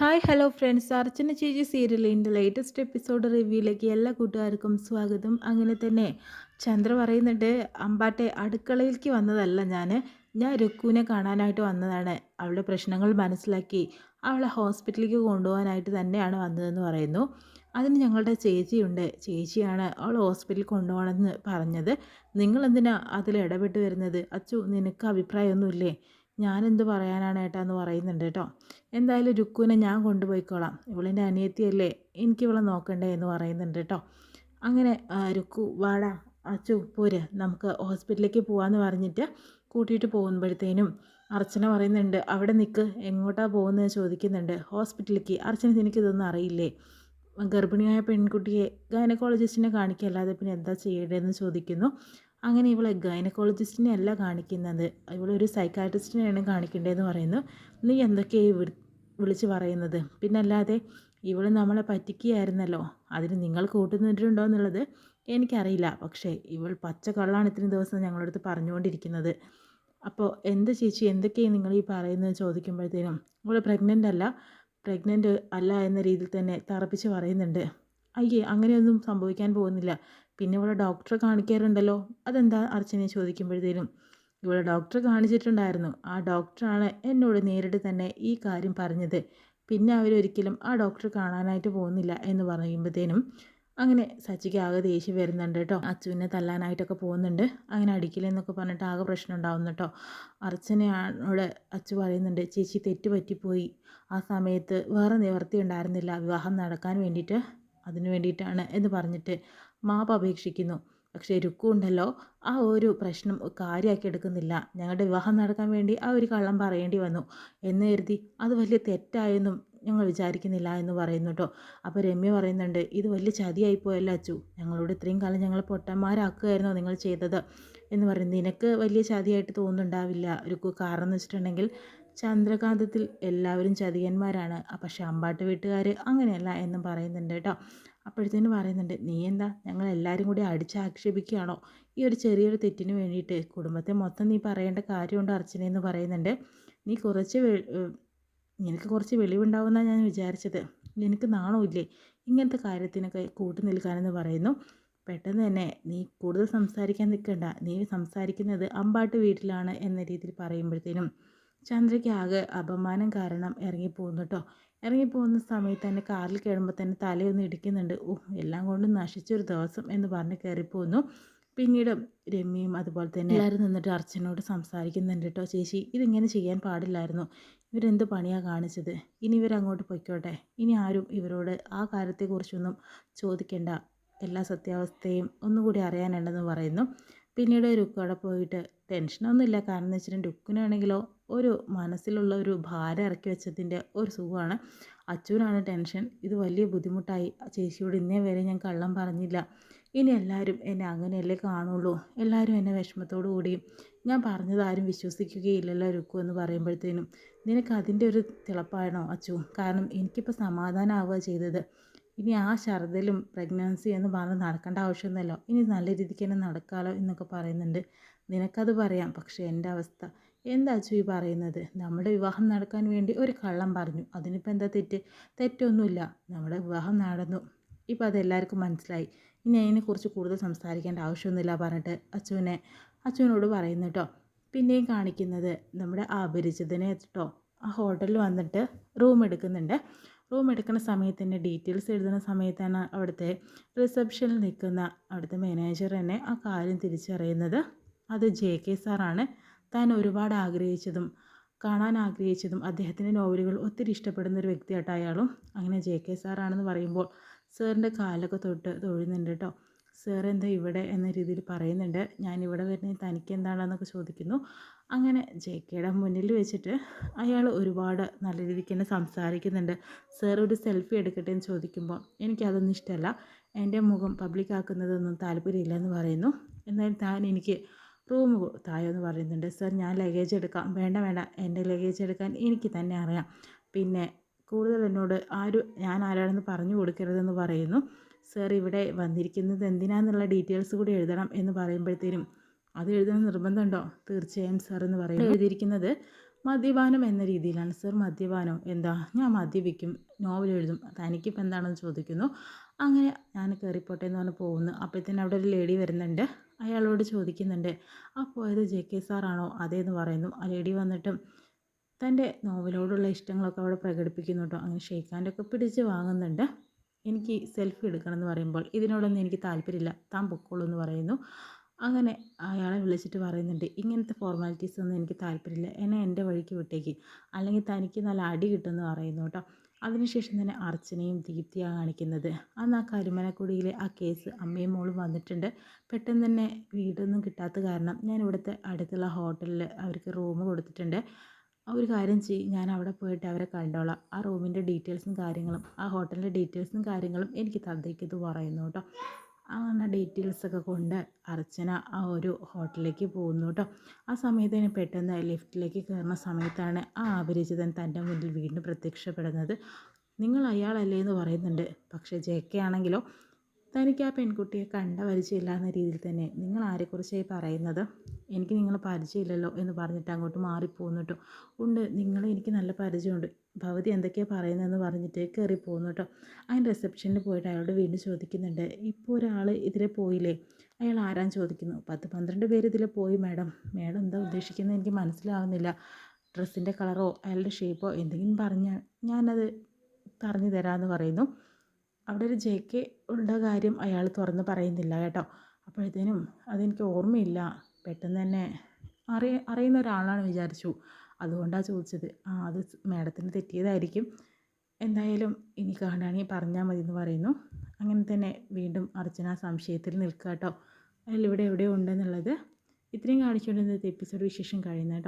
Hi hello friends അർച്ചന ചേച്ചി സീരിയലിന്റെ latest episode റിവ്യൂയിലേക്ക് എല്ലാ കൂട്ടുകാർക്കും സ്വാഗതം. അങ്ങനെ തന്നെ ചന്ദ്ര പറയുന്നുണ്ട് അമ്പാട്ടെ അടുക്കളയിലേക്ക് വന്നതല്ല ഞാൻ ഞാൻ രുക്കുവിനെ കാണാനായിട്ട് വന്നതാണ്. അവളുടെ പ്രശ്നങ്ങൾ മനസ്സിലാക്കി. അവളെ ഹോസ്പിറ്റലിലേക്ക് കൊണ്ടുപോകാനായിട്ട് തന്നെയാണ് വന്നതെന്ന് പറയുന്നു. അതിന് ഞങ്ങളുടെ ചേച്ചിയുണ്ട്. ചേച്ചിയാണ് അവൾ ഹോസ്പിറ്റലിൽ കൊണ്ടുപോകണമെന്ന് പറഞ്ഞത്. നിങ്ങളെന്തിനാ അതിൽ ഇടപെട്ട് വരുന്നത്? അച്ചു നിനക്ക് അഭിപ്രായമൊന്നുമില്ലേ? ഞാനെന്ത് പറയാനാണ് ഏട്ടാ എന്ന് പറയുന്നുണ്ട് കേട്ടോ. എന്തായാലും രുക്കുവിനെ ഞാൻ കൊണ്ടുപോയിക്കോളാം. ഇവളിന്റെ അനിയത്തിയല്ലേ? എനിക്ക് ഇവളെ നോക്കണ്ടേ എന്ന് പറയുന്നുണ്ട് കേട്ടോ. അങ്ങനെ രുക്കു വാടാ അച്ചു പോര് നമുക്ക് ഹോസ്പിറ്റലിലേക്ക് പോകാമെന്ന് പറഞ്ഞിട്ട് കൂട്ടിയിട്ട് പോകുമ്പോഴത്തേനും അർച്ചന പറയുന്നുണ്ട് അവിടെ നിൽക്ക് എങ്ങോട്ടാണ് പോകുന്നത് ചോദിക്കുന്നുണ്ട്. ഹോസ്പിറ്റലിലേക്ക്. അർച്ചന എനിക്കിതൊന്നും അറിയില്ലേ? ഗർഭിണിയായ പെൺകുട്ടിയെ ഗൈനക്കോളജിസ്റ്റിനെ കാണിക്കുക അല്ലാതെ പിന്നെ എന്താ ചെയ്യേണ്ടതെന്ന് ചോദിക്കുന്നു. അങ്ങനെ ഇവളെ ഗൈനക്കോളജിസ്റ്റിനെ അല്ല കാണിക്കുന്നത്. ഇവളൊരു സൈക്കാട്രിസ്റ്റിനെയാണ് കാണിക്കേണ്ടതെന്ന് പറയുന്നു. നീ എന്തൊക്കെയായി വിളിച്ച് പറയുന്നത്? പിന്നല്ലാതെ ഇവൾ നമ്മളെ പറ്റിക്കുകയായിരുന്നല്ലോ. അതിന് നിങ്ങൾ കൂട്ടുനിന്നിട്ടുണ്ടോ എന്നുള്ളത് എനിക്കറിയില്ല. പക്ഷേ ഇവൾ പച്ച കള്ളാണ് ഇത്രയും ദിവസം ഞങ്ങളടുത്ത് പറഞ്ഞുകൊണ്ടിരിക്കുന്നത്. അപ്പോൾ എന്ത് ചേച്ചി എന്തൊക്കെയാണ് നിങ്ങൾ ഈ പറയുന്നത് ചോദിക്കുമ്പോഴത്തേനും ഇവൾ പ്രഗ്നന്റ് അല്ല പ്രഗ്നന്റ് അല്ല എന്ന രീതിയിൽ തന്നെ തറപ്പിച്ച് പറയുന്നുണ്ട്. അയ്യേ അങ്ങനെയൊന്നും സംഭവിക്കാൻ പോകുന്നില്ല. പിന്നെ ഇവിടെ ഡോക്ടറെ കാണിക്കാറുണ്ടല്ലോ. അതെന്താ അർച്ചനെ ചോദിക്കുമ്പോഴത്തേനും. ഇവിടെ ഡോക്ടറെ കാണിച്ചിട്ടുണ്ടായിരുന്നു. ആ ഡോക്ടറാണ് എന്നോട് നേരിട്ട് തന്നെ ഈ കാര്യം പറഞ്ഞത്. പിന്നെ അവരൊരിക്കലും ആ ഡോക്ടറെ കാണാനായിട്ട് പോകുന്നില്ല എന്ന് പറയുമ്പോഴത്തേനും അങ്ങനെ സച്ചിക്ക് ആകെ ദേഷ്യം വരുന്നുണ്ട് കേട്ടോ. അച്ചുവിനെ തല്ലാനായിട്ടൊക്കെ പോകുന്നുണ്ട്. അങ്ങനെ അടിക്കില്ലെന്നൊക്കെ പറഞ്ഞിട്ട് ആകെ പ്രശ്നം ഉണ്ടാവുന്നു കേട്ടോ. അർച്ചനയോട് അച്ചു പറയുന്നുണ്ട് ചേച്ചി തെറ്റ് പറ്റിപ്പോയി ആ സമയത്ത് വേറെ നിവർത്തി ഉണ്ടായിരുന്നില്ല വിവാഹം നടക്കാൻ വേണ്ടിയിട്ട് അതിനു വേണ്ടിയിട്ടാണ് എന്ന് പറഞ്ഞിട്ട് മാപ്പ് അപേക്ഷിക്കുന്നു. പക്ഷേ രുക്കു ഉണ്ടല്ലോ ആ ഒരു പ്രശ്നം കാര്യമാക്കി എടുക്കുന്നില്ല. ഞങ്ങളുടെ വിവാഹം നടക്കാൻ വേണ്ടി ആ ഒരു കള്ളം പറയേണ്ടി വന്നു. എന്ന് കരുതി അത് വലിയ തെറ്റായെന്നും ഞങ്ങൾ വിചാരിക്കുന്നില്ല എന്ന് പറയുന്നു കേട്ടോ അപ്പോൾ രമ്യ പറയുന്നുണ്ട് ഇത് വലിയ ചതിയായിപ്പോയല്ലോ അച്ചു. ഞങ്ങളോട് ഇത്രയും കാലം ഞങ്ങൾ പൊട്ടന്മാരാക്കുകയായിരുന്നോ നിങ്ങൾ ചെയ്തത്? എന്ന് പറയുന്നത് നിനക്ക് വലിയ ചതിയായിട്ട് തോന്നുന്നുണ്ടാവില്ല. ഒരു കാരണം എന്ന് വെച്ചിട്ടുണ്ടെങ്കിൽ ചന്ദ്രകാന്തത്തിൽ എല്ലാവരും ചതിയന്മാരാണ്. പക്ഷേ അമ്പാട്ട് വീട്ടുകാർ അങ്ങനെയല്ല എന്നും പറയുന്നുണ്ട് കേട്ടോ അപ്പോഴത്തേനും പറയുന്നുണ്ട് നീ എന്താ? ഞങ്ങൾ എല്ലാവരും കൂടി അടിച്ചാക്ഷേപിക്കുകയാണോ? ഈ ഒരു ചെറിയൊരു തെറ്റിന് വേണ്ടിയിട്ട് കുടുംബത്തെ മൊത്തം നീ പറയേണ്ട കാര്യമുണ്ട് അർച്ചനയെന്ന് പറയുന്നുണ്ട്. നീ കുറച്ച് നിനക്ക് കുറച്ച് വെളിവുണ്ടാവുമെന്നാണ് ഞാൻ വിചാരിച്ചത്. നിനക്ക് നാണമില്ലേ? ഇങ്ങനത്തെ കാര്യത്തിനൊക്കെ കൂട്ടു നിൽക്കാനെന്ന് പറയുന്നു. പെട്ടെന്ന് തന്നെ നീ കൂടുതൽ സംസാരിക്കാൻ നിൽക്കണ്ട. നീ സംസാരിക്കുന്നത് അമ്പാട്ട് വീട്ടിലാണ് എന്ന രീതിയിൽ പറയുമ്പോഴത്തേനും ചന്ദ്രയ്ക്ക് ആകെ അപമാനം കാരണം ഇറങ്ങിപ്പോകുന്നു കേട്ടോ. ഇറങ്ങിപ്പോകുന്ന സമയത്ത് തന്നെ കാറിൽ കയറുമ്പോൾ തന്നെ തലയൊന്ന് ഇടിക്കുന്നുണ്ട്. ഓ എല്ലാം കൊണ്ടും നശിച്ചൊരു ദിവസം എന്ന് പറഞ്ഞ് കയറിപ്പോകുന്നു. പിന്നീട് രമ്യയും അതുപോലെ തന്നെ എല്ലാവരും നിന്നിട്ട് അർച്ചനോട് സംസാരിക്കുന്നുണ്ട് കേട്ടോ. ചേച്ചി ഇതിങ്ങനെ ചെയ്യാൻ പാടില്ലായിരുന്നു. ഇവരെന്ത് പണിയാണ് കാണിച്ചത്? ഇനി ഇവരങ്ങോട്ട് പൊയ്ക്കോട്ടെ. ഇനി ആരും ഇവരോട് ആ കാര്യത്തെക്കുറിച്ചൊന്നും ചോദിക്കേണ്ട. എല്ലാ സത്യാവസ്ഥയും ഒന്നുകൂടി അറിയാനുണ്ടെന്ന് പറയുന്നു. പിന്നീട് രുക്കോടെ പോയിട്ട് ടെൻഷനൊന്നുമില്ല കാരണം എന്ന് വെച്ചിട്ടുണ്ടെങ്കിൽ രുക്കിനാണെങ്കിലോ ഒരു മനസ്സിലുള്ള ഒരു ഭാരം ഇറക്കി വെച്ചതിന്റെ ഒരു സുഖമാണ്. അച്ഛനാണ് ടെൻഷൻ ഇത് വലിയ ബുദ്ധിമുട്ടായി. ചേച്ചിയോട് ഇന്നേ വരെ ഞാൻ കള്ളം പറഞ്ഞില്ല. ഇനി എല്ലാവരും എന്നെ അങ്ങനെയല്ലേ കാണുള്ളൂ. എല്ലാവരും എന്നെ വിഷമത്തോടു കൂടിയും ഞാൻ പറഞ്ഞത് ആരും വിശ്വസിക്കുകയില്ലല്ലോ രുക്കു എന്ന് പറയുമ്പോഴത്തേനും. നിനക്ക് അതിന്റെ ഒരു തിളപ്പാണോ അച്ചു? കാരണം എനിക്കിപ്പോൾ സമാധാനമാവുക ചെയ്തത്. ഇനി ആ ഛർദിലും പ്രഗ്നൻസി എന്ന് പറഞ്ഞ് നടക്കേണ്ട ആവശ്യമൊന്നുമല്ലോ. ഇനി നല്ല രീതിക്ക് തന്നെ നടക്കാമല്ലോ എന്നൊക്കെ പറയുന്നുണ്ട്. നിനക്കത് പറയാം. പക്ഷേ എന്റെ അവസ്ഥ. എന്താ ഈ പറയുന്നത്? നമ്മുടെ വിവാഹം നടക്കാൻ വേണ്ടി ഒരു കള്ളം പറഞ്ഞു. അതിനിപ്പോൾ എന്താ തെറ്റ്? തെറ്റൊന്നുമില്ല. നമ്മുടെ വിവാഹം നടന്നു. ഇപ്പോൾ അതെല്ലാവർക്കും മനസ്സിലായി. ഇനി അതിനെക്കുറിച്ച് കൂടുതൽ സംസാരിക്കേണ്ട ആവശ്യമൊന്നുമില്ല പറഞ്ഞിട്ട് അച്ചുവിനെ അച്ചുവിനോട് പറയുന്നു കേട്ടോ. പിന്നെയും കാണിക്കുന്നത് നമ്മുടെ അപരിചിതനെ കേട്ടോ. ആ ഹോട്ടലിൽ വന്നിട്ട് റൂം എടുക്കുന്നുണ്ട്. റൂം എടുക്കുന്ന സമയത്ത് തന്നെ ഡീറ്റെയിൽസ് എഴുതുന്ന സമയത്താണ് അവിടുത്തെ റിസപ്ഷനിൽ നിൽക്കുന്ന അവിടുത്തെ മാനേജർ തന്നെ ആ കാര്യം തിരിച്ചറിയുന്നത്. അത് ജെ കെ സാറാണ് താൻ ഒരുപാട് ആഗ്രഹിച്ചതും കാണാൻ ആഗ്രഹിച്ചതും അദ്ദേഹത്തിന്റെ നോവലുകൾ ഒത്തിരി ഇഷ്ടപ്പെടുന്ന ഒരു വ്യക്തിയായിട്ട് അയാളും അങ്ങനെ ജെ കെ സാറാണെന്ന് പറയുമ്പോൾ സാറിന്റെ കാലൊക്കെ തൊട്ട് തൊഴുന്നുണ്ട് കേട്ടോ സാർ എന്താ ഇവിടെ? എന്ന രീതിയിൽ പറയുന്നുണ്ട്. ഞാൻ ഇവിടെ വരുന്നത് തനിക്ക് എന്താണെന്നൊക്കെ ചോദിക്കുന്നു. അങ്ങനെ ജെ കെയുടെ മുന്നിൽ വെച്ചിട്ട് അയാൾ ഒരുപാട് നല്ല രീതിക്ക് തന്നെ സംസാരിക്കുന്നുണ്ട്. സാർ ഒരു സെൽഫി എടുക്കട്ടെ എന്ന് ചോദിക്കുമ്പോൾ എനിക്കതൊന്നും ഇഷ്ടമല്ല. എന്റെ മുഖം പബ്ലിക് ആക്കുന്നതൊന്നും താല്പര്യമില്ല എന്ന് പറയുന്നു. എന്നാൽ താൻ എനിക്ക് റൂം തായോ എന്ന് പറയുന്നുണ്ട്. സാർ ഞാൻ ലഗേജ് എടുക്കാം. വേണ്ട വേണ്ട. എന്റെ ലഗേജ് എടുക്കാൻ എനിക്ക് തന്നെ അറിയാം. പിന്നെ കൂടുതൽ എന്നോട് ആരും ഞാൻ ആരാണെന്ന് പറഞ്ഞു കൊടുക്കരുതെന്ന് പറയുന്നു. സാർ ഇവിടെ വന്നിരിക്കുന്നത് എന്തിനാന്നുള്ള ഡീറ്റെയിൽസ് കൂടി എഴുതണം എന്ന് പറയുമ്പോഴത്തേനും അത് എഴുതുന്ന നിർബന്ധമുണ്ടോ തീർച്ചയായും സാർ എന്ന് പറയുന്നത് എഴുതിയിരിക്കുന്നത് മദ്യപാനം എന്ന രീതിയിലാണ്. സർ മദ്യപാനം? എന്താ? ഞാൻ മദ്യപിക്കും. നോവൽ എഴുതും. തനിക്കിപ്പോൾ എന്താണെന്ന് ചോദിക്കുന്നു. അങ്ങനെ ഞാൻ കയറിപ്പോട്ടെ എന്ന് പറഞ്ഞ് പോകുന്നു. അപ്പോഴത്തേനും അവിടെ ഒരു ലേഡി വരുന്നുണ്ട്. അയാളോട് ചോദിക്കുന്നുണ്ട് ആ പോയത് ജെ കെ സാറാണോ അതേന്ന് പറയുന്നു. ആ ലേഡി വന്നിട്ടും തന്റെ നോവലോടുള്ള ഇഷ്ടങ്ങളൊക്കെ അവിടെ പ്രകടിപ്പിക്കുന്നു കേട്ടോ. അങ്ങനെ ഷെയ്ഖാന്റെ ഒക്കെ പിടിച്ച് വാങ്ങുന്നുണ്ട്. എനിക്ക് സെൽഫി എടുക്കണം എന്ന് പറയുമ്പോൾ ഇതിനോടൊന്നും എനിക്ക് താല്പര്യമില്ല. താൻ പൊക്കോളൂ എന്ന് പറയുന്നു. അങ്ങനെ അയാളെ വിളിച്ചിട്ട് പറയുന്നുണ്ട് ഇങ്ങനത്തെ ഫോർമാലിറ്റീസ് ഒന്നും എനിക്ക് താല്പര്യമില്ല. എന്നെ എന്റെ വഴിക്ക് വിട്ടേക്ക്. അല്ലെങ്കിൽ തനിക്ക് നല്ല അടി കിട്ടുമെന്ന് പറയുന്നു കേട്ടോ. അതിനുശേഷം തന്നെ അർച്ചനയും ദീപ്തിയാണ് കാണിക്കുന്നത്. അന്ന് ആ കരിമനക്കുടിയിലെ ആ കേസ് അമ്മയും മോളും വന്നിട്ടുണ്ട്. പെട്ടെന്ന് തന്നെ വീടൊന്നും കിട്ടാത്ത കാരണം ഞാൻ ഇവിടുത്തെ അടുത്തുള്ള ഹോട്ടലിൽ അവർക്ക് റൂം കൊടുത്തിട്ടുണ്ട്. ഒരു കാര്യം ചെയ്യും ഞാൻ അവിടെ പോയിട്ട് അവരെ കണ്ടോളാം. ആ റൂമിന്റെ ഡീറ്റെയിൽസും കാര്യങ്ങളും ആ ഹോട്ടലിന്റെ ഡീറ്റെയിൽസും കാര്യങ്ങളും എനിക്ക് തന്നേക്കത് പറയുന്നു കേട്ടോ. അങ്ങനെ ഡീറ്റെയിൽസൊക്കെ കൊണ്ട് അർച്ചന ആ ഒരു ഹോട്ടലിലേക്ക് പോകുന്നു കേട്ടോ. ആ സമയത്ത് തന്നെ പെട്ടെന്ന് ലിഫ്റ്റിലേക്ക് കയറുന്ന സമയത്താണ് ആ അപരിചിതൻ തന്റെ മുന്നിൽ വീണ്ടും പ്രത്യക്ഷപ്പെടുന്നത്. നിങ്ങൾ അയാളല്ലേ എന്ന് പറയുന്നുണ്ട്. പക്ഷേ ജെ കെ ആണെങ്കിലോ തനിക്ക് ആ പെൺകുട്ടിയെ കണ്ട പരിചയമില്ല എന്ന രീതിയിൽ തന്നെ നിങ്ങൾ ആരെക്കുറിച്ചായി പറയുന്നത്? എനിക്ക് നിങ്ങൾ പരിചയമില്ലല്ലോ എന്ന് പറഞ്ഞിട്ട് അങ്ങോട്ട് മാറിപ്പോകുന്നു ഉണ്ട് നിങ്ങളെ എനിക്ക് നല്ല പരിചയമുണ്ട്. ഭവതി എന്തൊക്കെയാണ് പറയുന്നതെന്ന് പറഞ്ഞിട്ട് കയറി പോകുന്നു കേട്ടോ അതിന് റിസപ്ഷനിൽ പോയിട്ട് അയാളോട് വീണ്ടും ചോദിക്കുന്നുണ്ട് ഇപ്പോൾ ഒരാൾ ഇതിലെ പോയില്ലേ? അയാൾ ആരാൻ ചോദിക്കുന്നു പത്ത് പന്ത്രണ്ട് പേര് ഇതിൽ പോയി മാഡം. മാഡം എന്താ ഉദ്ദേശിക്കുന്നത് എനിക്ക് മനസ്സിലാവുന്നില്ല. ഡ്രസ്സിന്റെ കളറോ അയാളുടെ ഷേപ്പോ എന്തെങ്കിലും പറഞ്ഞാൽ ഞാനത് പറഞ്ഞു തരാമെന്ന് പറയുന്നു. അവിടെ ഒരു ജെ കെ ഉള്ള കാര്യം അയാൾ തുറന്ന് പറയുന്നില്ല കേട്ടോ. അപ്പോഴത്തേനും അതെനിക്ക് ഓർമ്മയില്ല. പെട്ടെന്ന് തന്നെ അറിയ അറിയുന്ന ഒരാളാണ് വിചാരിച്ചു. അതുകൊണ്ടാണ് ചോദിച്ചത്. ആ അത് മാഡത്തിന് തെറ്റിയതായിരിക്കും. എന്തായാലും ഇനി കാണുകയാണെങ്കിൽ പറഞ്ഞാൽ മതി എന്ന് പറയുന്നു. അങ്ങനെ തന്നെ വീണ്ടും അർച്ചന സംശയത്തിൽ നിൽക്കുക കേട്ടോ. അതിൽ ഇവിടെ എവിടെയോ ഉണ്ടെന്നുള്ളത് ഇത്രയും കാണിച്ചുകൊണ്ട് ഇന്നത്തെ എപ്പിസോഡ് വിശേഷം കഴിയുന്ന കേട്ടോ.